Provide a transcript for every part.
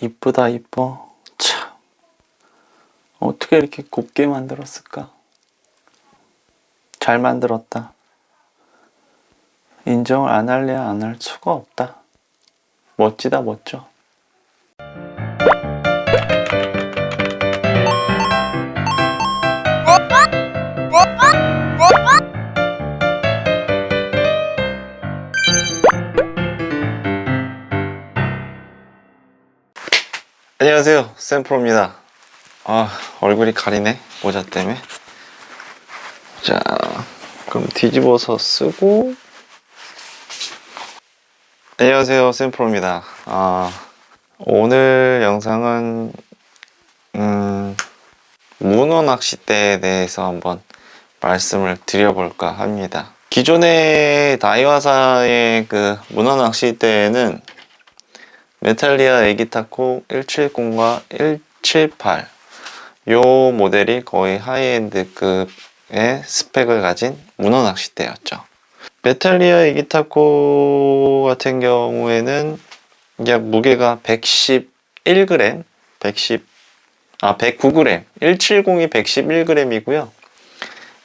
이쁘다 이뻐. 참 어떻게 이렇게 곱게 만들었을까? 잘 만들었다. 인정을 안 할래야 안 할 수가 없다. 멋지다 멋져 안녕하세요. 샘프로입니다. 아 얼굴이 가리네. 모자 때문에. 자 그럼 뒤집어서 쓰고. 안녕하세요. 샘프로입니다. 아 오늘 영상은 음 문어 낚싯대에 대해서 한번 말씀을 드려볼까 합니다. 기존의 다이와사의 그 문어 낚싯대에는 메탈리아 에기타코 170과 178. 요 모델이 거의 하이엔드급의 스펙을 가진 문어 낚싯대였죠. 메탈리아 에기타코 같은 경우에는 약 무게가 111g, 110, 아, 109g, 170이 111g이고요.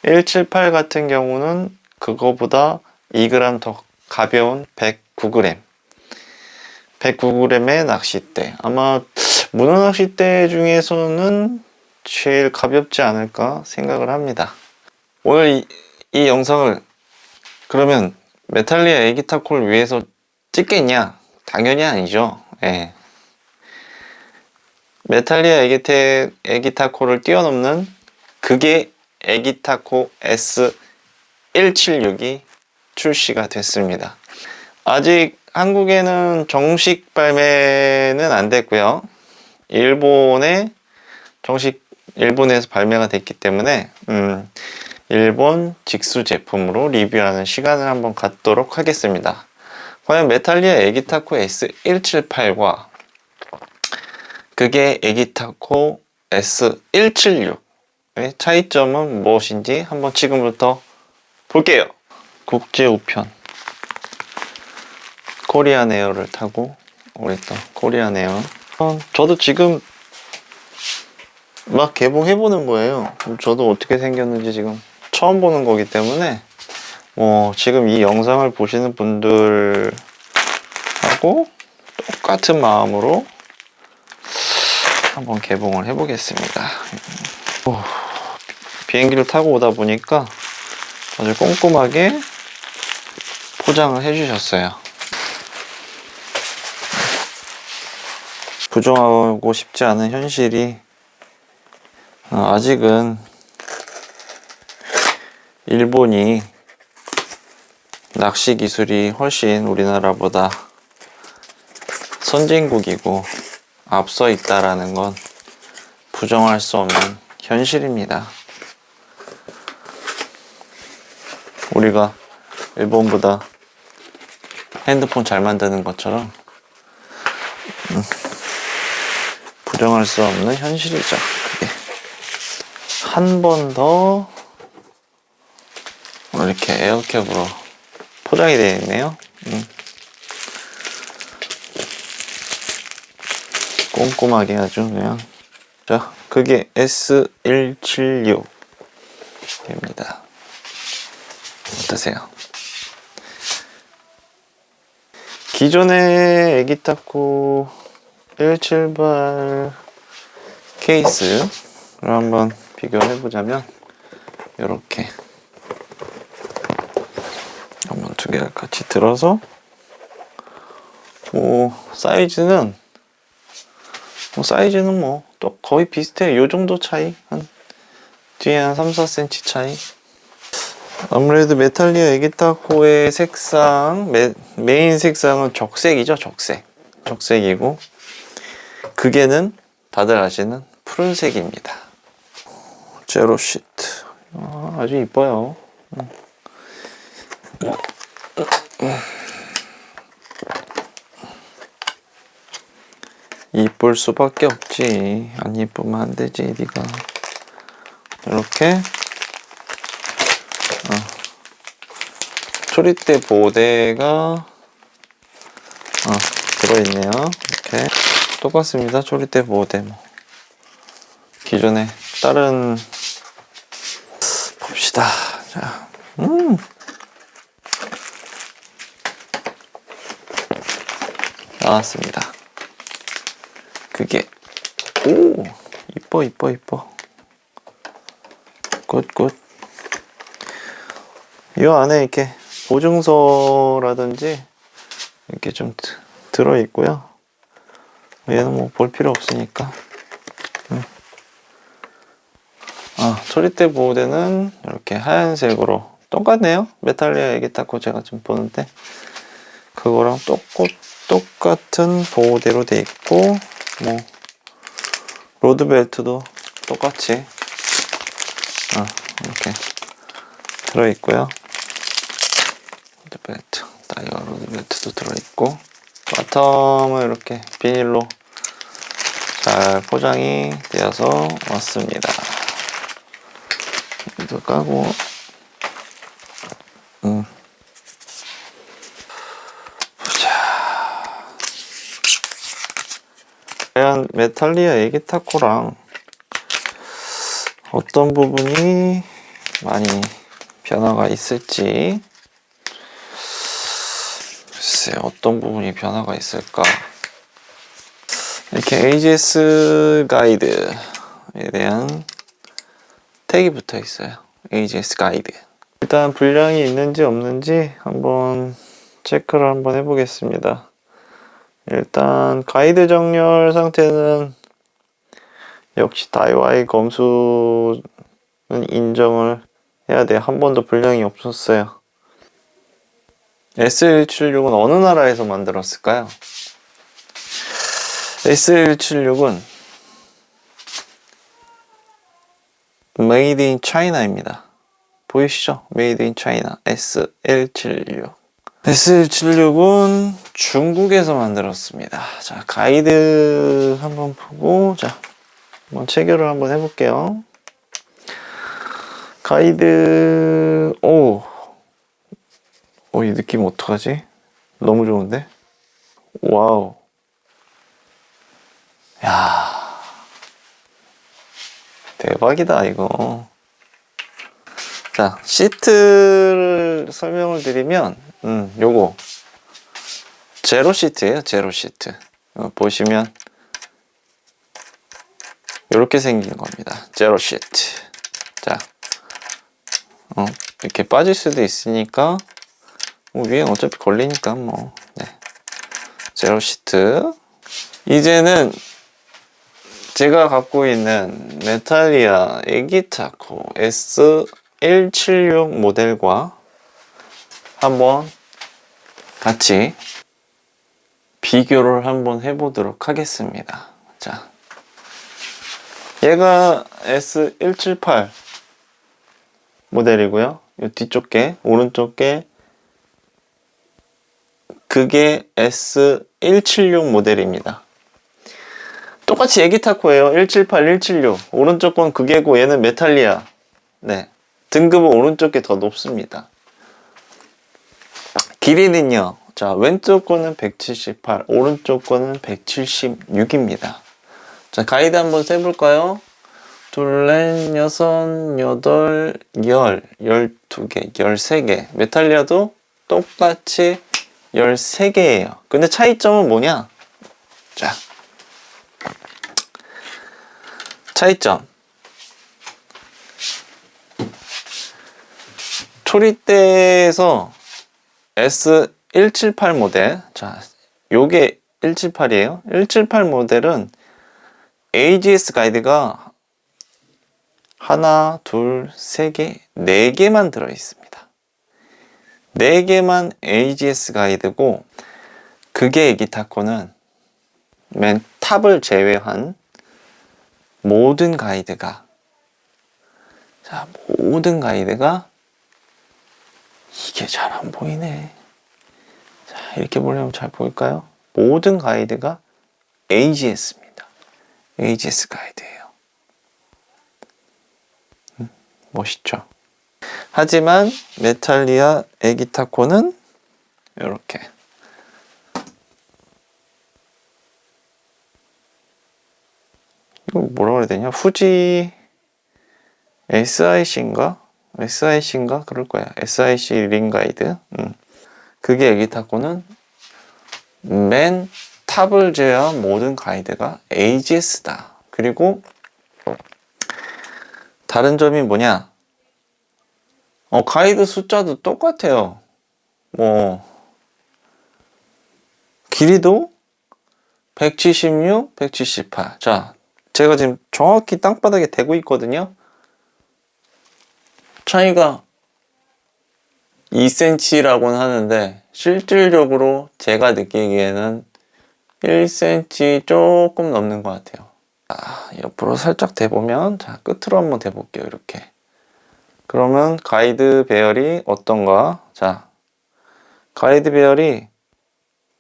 178 같은 경우는 그거보다 2g 더 가벼운 109g. 109g의 낚싯대. 아마 문어 낚싯대 중에서는 제일 가볍지 않을까 생각을 합니다. 오늘 이, 이 영상을 그러면 메탈리아 에기타콜 위해서 찍겠냐? 당연히 아니죠. 예. 메탈리아 에기테, 에기타콜을 뛰어넘는 그게 에기타코 S176이 출시가 됐습니다. 아직 한국에는 정식 발매는 안 됐고요. 일본에 정식 일본에서 발매가 됐기 때문에 음, 일본 직수 제품으로 리뷰하는 시간을 한번 갖도록 하겠습니다. 과연 메탈리아 에기타코 S178과 그게 에기타코 S176의 차이점은 무엇인지 한번 지금부터 볼게요. 국제 우편 코리안 에어를 타고 또 코리안 에어 어, 저도 지금 막 개봉해보는 거예요. 저도 어떻게 생겼는지 지금 처음 보는 거기 때문에 뭐 지금 이 영상을 보시는 분들하고 똑같은 마음으로 한번 개봉을 해보겠습니다. 오, 비행기를 타고 오다 보니까 아주 꼼꼼하게 포장을 해주셨어요 부정하고 싶지 않은 현실이 어, 아직은 일본이 낚시 기술이 훨씬 우리나라보다 선진국이고 앞서 있다라는 건 부정할 수 없는 현실입니다. 우리가 일본보다 핸드폰 잘 만드는 것처럼 부정할 수 없는 현실이죠. 그게 한 번 더 이렇게 에어캡으로 포장이 되어 있네요. 음. 꼼꼼하게 아주 그냥 자 그게 S176입니다. 어떠세요? 기존의 애기 타코 178 케이스를 한번 비교해 보자면 이렇게 한번 두 개를 같이 들어서 뭐 사이즈는 뭐 사이즈는 뭐 또 거의 비슷해요 요 정도 차이. 한 뒤에 한 3, 4cm 차이. 아무래도 메탈리아 에기타코의 색상 메, 메인 색상은 적색이죠 적색. 적색이고 그게는 다들 아시는 푸른색입니다. 제로 시트. 아, 아주 이뻐요. 이쁠 수밖에 없지. 안 이쁘면 안 되지, 니가. 이렇게 어. 초리대 보호대가 어, 들어있네요. 이렇게 똑같습니다. 조리대 보호대 뭐. 기존에 다른 봅시다. 자, 음. 나왔습니다. 그게 오 이뻐 이뻐 이뻐 굿굿 이 안에 이렇게 보증서라든지 이렇게 좀 드- 들어 있고요. 얘는 뭐 볼 필요 없으니까. 음. 아 초리대 보호대는 이렇게 하얀색으로 똑같네요. 메탈리아 에기타코 제가 좀 보는데 그거랑 똑같 똑같은 보호대로 돼 있고 뭐 로드 벨트도 똑같이 아, 이렇게 들어 있고요. 로드 벨트, 다이어 로드 벨트도 들어 있고 바텀은 이렇게 비닐로 잘 포장이 되어서 왔습니다. 이도 까고 음. 과연 메탈리아 에기타코랑 어떤 부분이 많이 변화가 있을지 글쎄 어떤 부분이 변화가 있을까? 이렇게 AGS 가이드에 대한 택이 붙어 있어요. AGS 가이드. 일단 분량이 있는지 없는지 한번 체크를 한번 해보겠습니다. 일단 가이드 정렬 상태는 역시 다이와이 검수는 인정을 해야 돼요. 한 번도 분량이 없었어요. S176은 어느 나라에서 만들었을까요? S176은 Made in China입니다. 보이시죠? Made in China S176 S176은 중국에서 만들었습니다. 자, 가이드 한번 보고, 자, 한번 체결을 한번 해볼게요. 가이드, 오, 오, 이 느낌 어떡하지? 너무 좋은데? 와우. 야 대박이다, 이거. 자, 시트를 설명을 드리면, 음, 요거. 제로 시트예요, 제로 시트. 어, 보시면, 이렇게 생긴 겁니다. 제로 시트. 자, 어, 이렇게 빠질 수도 있으니까, 뭐 위에 어차피 걸리니까 뭐, 네. 제로 시트. 이제는 제가 갖고 있는 메탈리아 에기타코 S176 모델과 한번 같이 비교를 한번 해보도록 하겠습니다. 자, 얘가 S178 모델이고요. 이 뒤쪽 게 오른쪽 게 그게 S176 모델입니다. 똑같이 에기타코예요. 178, 176. 오른쪽 건 그게고 얘는 메탈리아. 네. 등급은 오른쪽 게 더 높습니다. 길이는요. 자, 왼쪽 거는 178, 오른쪽 거는 176입니다. 자, 가이드 한번 세볼까요? 둘, 넷, 여섯, 여덟, 열, 열두 개, 열세 개. 메탈리아도 똑같이 열세 개예요. 근데 차이점은 뭐냐? 자, 차이점. 초리대에서 S178 모델. 자, 요게 178이에요. 178 모델은 AGS 가이드가 하나, 둘, 세 개, 네 개만 들어 있습니다. 네 개만 AGS 가이드고, 그게 에기타코는 맨 탑을 제외한 모든 가이드가 자 모든 가이드가 이게 잘 안 보이네. 자 이렇게 보려면 잘 보일까요? 모든 가이드가 AGS입니다. AGS 가이드예요. 음, 멋있죠 하지만 메탈리아 에기타코는 이렇게 뭐라 그래야 되냐? 후지 SIC인가? SIC인가? 그럴 거야. SIC 링 가이드. 음. 그게 애기 타코는 맨 탑을 제외한 모든 가이드가 AGS다. 그리고 다른 점이 뭐냐? 어, 가이드 숫자도 똑같아요. 뭐, 길이도 176, 178. 자, 제가 지금 정확히 땅바닥에 대고 있거든요. 차이가 2cm라고는 하는데, 실질적으로 제가 느끼기에는 1cm 조금 넘는 것 같아요. 아, 옆으로 살짝 대보면, 자, 끝으로 한번 대볼게요. 이렇게. 그러면 가이드 배열이 어떤가? 자, 가이드 배열이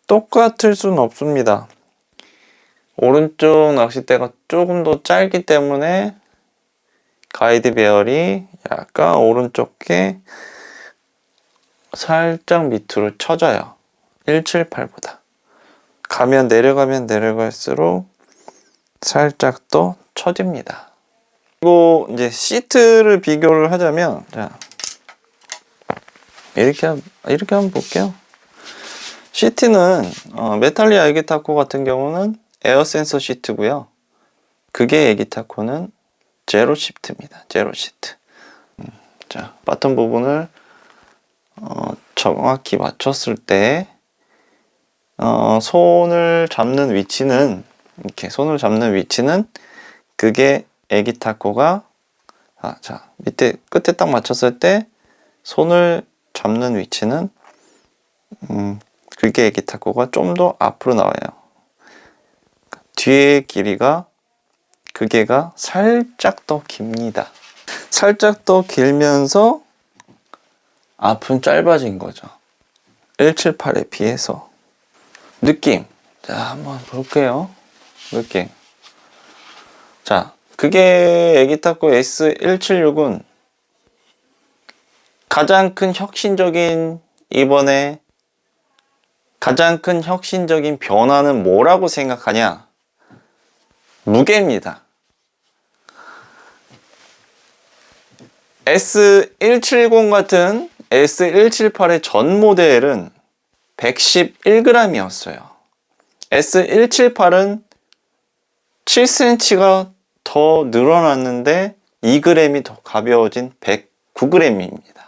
똑같을 수는 없습니다. 오른쪽 낚싯대가 조금 더 짧기 때문에 가이드 배열이 약간 오른쪽에 살짝 밑으로 쳐져요. 178보다. 가면 내려가면 내려갈수록 살짝 더 처집니다. 그리고 이제 시트를 비교를 하자면 자 이렇게 한- 이렇게 한번 볼게요. 시트는 어, 메탈리아 에기타코 같은 경우는 에어 센서 시트고요. 그게 에기타코는 제로 시트입니다. 제로 시트. 음, 자 바텀 부분을 어, 정확히 맞췄을 때 어, 손을 잡는 위치는 이렇게 손을 잡는 위치는 그게 애기 타코가 아, 자 밑에 끝에 딱 맞췄을 때 손을 잡는 위치는 음, 그게 애기 타코가 좀 더 앞으로 나와요. 뒤의 길이가 그게가 살짝 더 깁니다. 살짝 더 길면서 앞은 짧아진 거죠. 178에 비해서 느낌 자 한번 볼게요. 느낌 자, 그게 애기타코 S176은 가장 큰 혁신적인 이번에 가장 큰 혁신적인 변화는 뭐라고 생각하냐? 무게입니다. S170 같은 S178의 전 모델은 111g이었어요. S178은 7cm가 더 늘어났는데 2g이 더 가벼워진 109g입니다.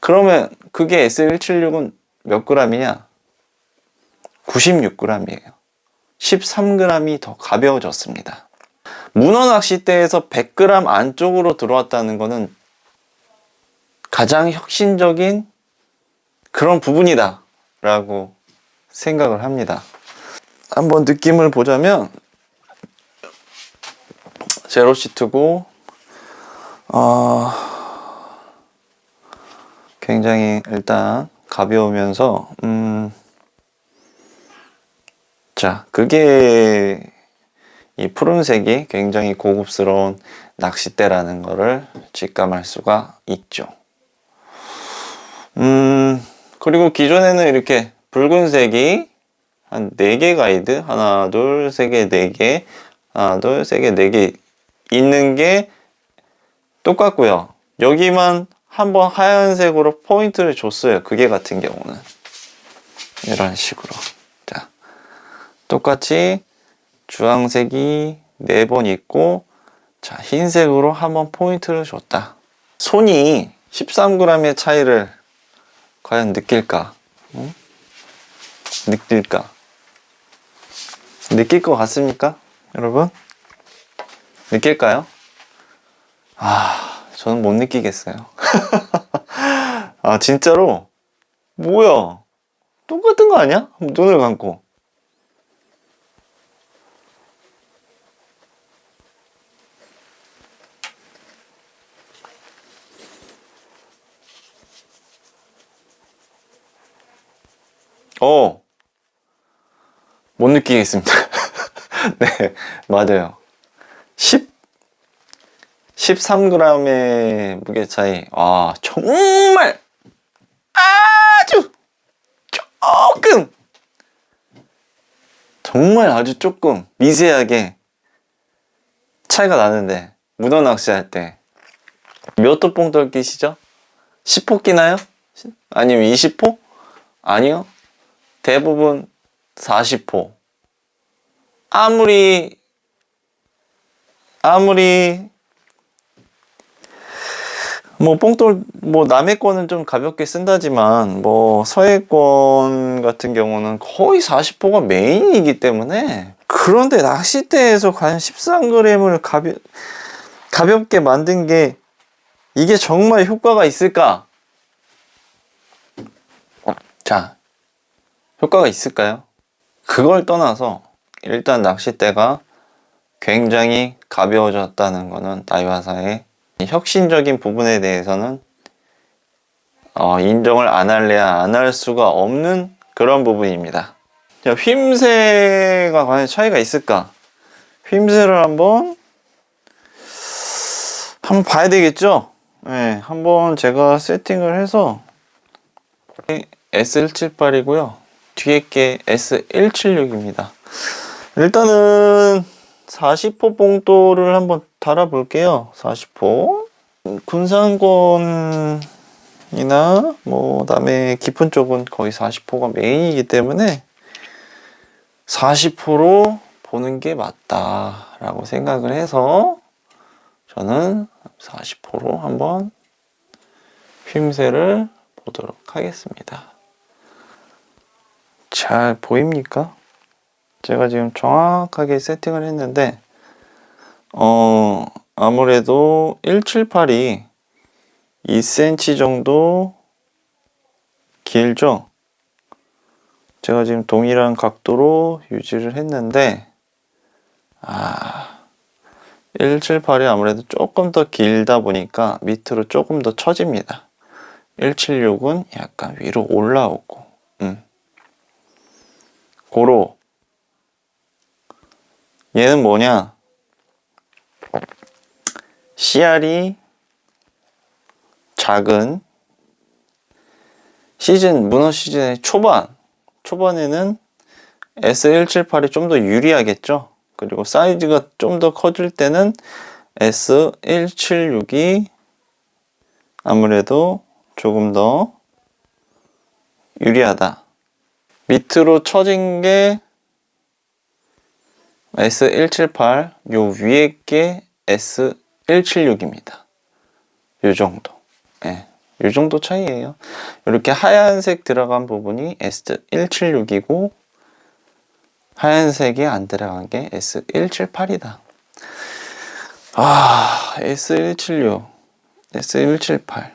그러면 그게 S176은 몇 g이냐? 96g이에요. 13g이 더 가벼워졌습니다. 문어 낚싯대에서 100g 안쪽으로 들어왔다는 것은 가장 혁신적인 그런 부분이다 라고 생각을 합니다. 한번 느낌을 보자면 제로 시트고 어, 굉장히 일단 가벼우면서 음, 자 그게 이 푸른색이 굉장히 고급스러운 낚싯대라는 것을 직감할 수가 있죠. 음 그리고 기존에는 이렇게 붉은색이 한 4개 가이드 하나 둘 세 개 네 개 하나 둘 세 개 네 개 있는 게 똑같고요 여기만 한번 하얀색으로 포인트를 줬어요 그게 같은 경우는 이런 식으로 자 똑같이 주황색이 네 번 있고 자 흰색으로 한번 포인트를 줬다 손이 13g의 차이를 과연 느낄까 응? 느낄까 느낄 것 같습니까? 여러분? 느낄까요? 아, 저는 못 느끼겠어요. 아, 진짜로? 뭐야? 똑같은 거 아니야? 눈을 감고. 어, 못 느끼겠습니다. 네, 맞아요. 10, 13g의 무게 차이. 아, 정말 아주 조금 정말 아주 조금 미세하게 차이가 나는데 문어 낚시할 때 몇 호뽕 돌 끼시죠? 10호 끼나요? 아니면 20호? 아니요. 대부분 40호. 아무리 아무리 뭐 뽕돌 뭐 남의 거는 좀 가볍게 쓴다지만 뭐 서해권 같은 경우는 거의 40호가 메인이기 때문에 그런데 낚싯대에서 과연 13g을 가벼, 가볍게 만든 게 이게 정말 효과가 있을까? 자, 효과가 있을까요? 그걸 떠나서 일단 낚싯대가 굉장히 가벼워졌다는 거는 다이와사의 혁신적인 부분에 대해서는 어, 인정을 안 할래야 안 할 수가 없는 그런 부분입니다. 자, 휘임새가 과연 차이가 있을까? 휘임새를 한번 한번 봐야 되겠죠? 네, 한번 제가 세팅을 해서 S178이고요. 뒤에 게 S176입니다. 일단은 40호 봉돌을 한번 달아볼게요. 40호. 군산권이나 뭐 그다음에 깊은 쪽은 거의 40호가 메인이기 때문에 40호로 보는 게 맞다라고 생각을 해서 저는 40호로 한번 휘임새를 보도록 하겠습니다. 잘 보입니까? 제가 지금 정확하게 세팅을 했는데 어 아무래도 178이 2cm 정도 길죠? 제가 지금 동일한 각도로 유지를 했는데 아 178이 아무래도 조금 더 길다 보니까 밑으로 조금 더 처집니다. 176은 약간 위로 올라오고 음. 고로 얘는 뭐냐? 씨알이 작은 시즌 문어 시즌의 초반. 초반에는 S178이 좀 더 유리하겠죠? 그리고 사이즈가 좀 더 커질 때는 S176이 아무래도 조금 더 유리하다. 밑으로 쳐진 게 S178, 요 위에 게 S176입니다. 요 정도. 예. 요 정도 차이예요. 이렇게 하얀색 들어간 부분이 S176이고 하얀색이 안 들어간 게 S178이다. 아, S176, S178.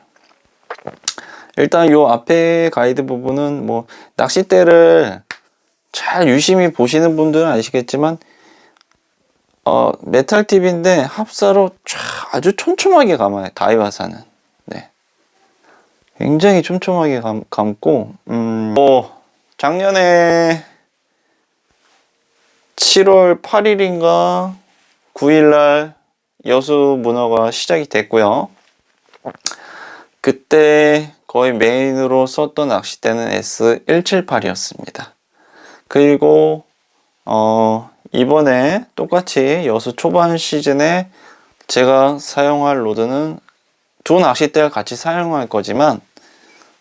일단 요 앞에 가이드 부분은 뭐 낚싯대를 잘 유심히 보시는 분들은 아시겠지만 어 메탈 팁인데 합사로 쫙 아주 촘촘하게 감아요 다이와사는. 네. 굉장히 촘촘하게 감, 감고 음뭐 작년에 7월 8일인가 9일날 여수 문어가 시작이 됐고요. 그때 거의 메인으로 썼던 낚싯대는 S178이었습니다. 그리고 어, 이번에 똑같이 여수 초반 시즌에 제가 사용할 로드는 두 낚싯대를 같이 사용할 거지만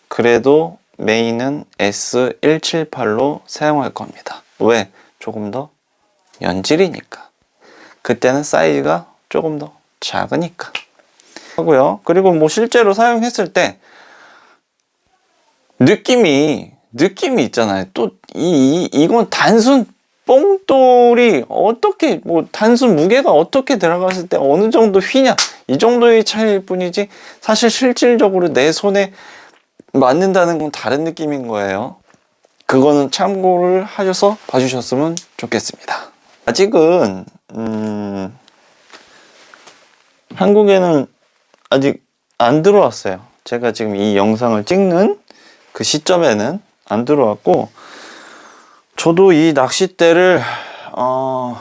그래도 메인은 S178로 사용할 겁니다. 왜? 조금 더 연질이니까. 그때는 사이즈가 조금 더 작으니까. 하고요. 그리고 뭐 실제로 사용했을 때 느낌이 느낌이 있잖아요. 또 이 이건 단순 뽕돌이 어떻게 뭐 단순 무게가 어떻게 들어갔을 때 어느 정도 휘냐 이 정도의 차이일 뿐이지 사실 실질적으로 내 손에 맞는다는 건 다른 느낌인 거예요. 그거는 참고를 하셔서 봐주셨으면 좋겠습니다. 아직은 음, 한국에는 아직 안 들어왔어요. 제가 지금 이 영상을 찍는 그 시점에는 안 들어왔고 저도 이 낚싯대를 어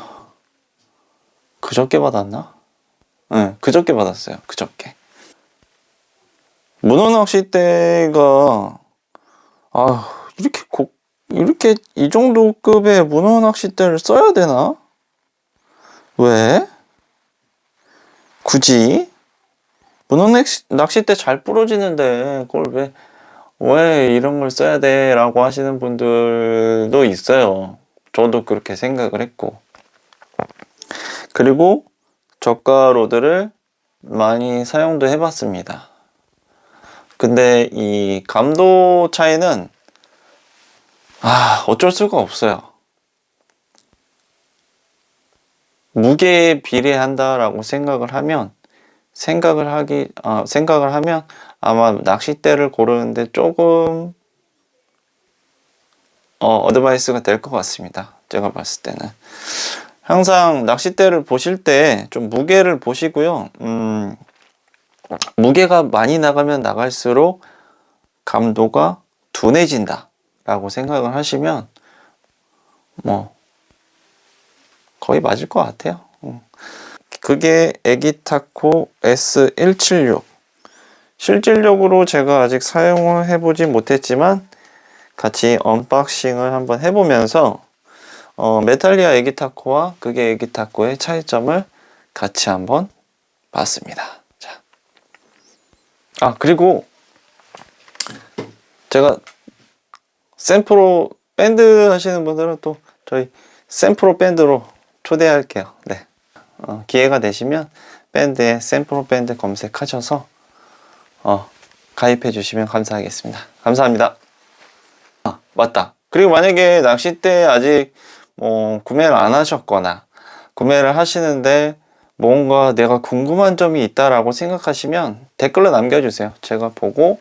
그저께 받았나? 네, 그저께 받았어요. 그저께. 문어 낚싯대가 아 이렇게 고, 이렇게 이 정도 급의 문어 낚싯대를 써야 되나? 왜? 굳이 문어 낚싯대 잘 부러지는데 그걸 왜, 왜 이런 걸 써야 돼? 라고 하시는 분들도 있어요. 저도 그렇게 생각을 했고. 그리고 저가 로드를 많이 사용도 해봤습니다. 근데 이 감도 차이는 아 어쩔 수가 없어요. 무게에 비례한다라고 생각을 하면 생각을 하기 아, 생각을 하면 아마 낚싯대를 고르는데 조금 어, 어드바이스가 될 것 같습니다. 제가 봤을 때는 항상 낚싯대를 보실 때 좀 무게를 보시고요. 음, 무게가 많이 나가면 나갈수록 감도가 둔해진다라고 생각을 하시면 뭐 거의 맞을 것 같아요. 음. 그게 에기타코 S176 실질적으로 제가 아직 사용을 해보지 못했지만 같이 언박싱을 한번 해보면서 어, 메탈리아 에기타코와 그게 에기타코의 차이점을 같이 한번 봤습니다. 자. 아, 그리고 제가 샘프로 밴드 하시는 분들은 또 저희 샘프로 밴드로 초대할게요. 네. 어, 기회가 되시면 밴드에 샘프로 밴드 검색하셔서 어, 가입해 주시면 감사하겠습니다. 감사합니다. 아, 맞다. 그리고 만약에 낚싯대 아직 뭐 구매를 안 하셨거나 구매를 하시는데 뭔가 내가 궁금한 점이 있다라고 생각하시면 댓글로 남겨주세요. 제가 보고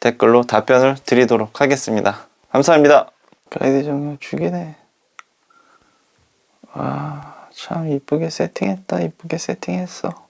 댓글로 답변을 드리도록 하겠습니다. 감사합니다. 가이드 정렬 죽이네. 아, 참 이쁘게 세팅했다. 이쁘게 세팅했어.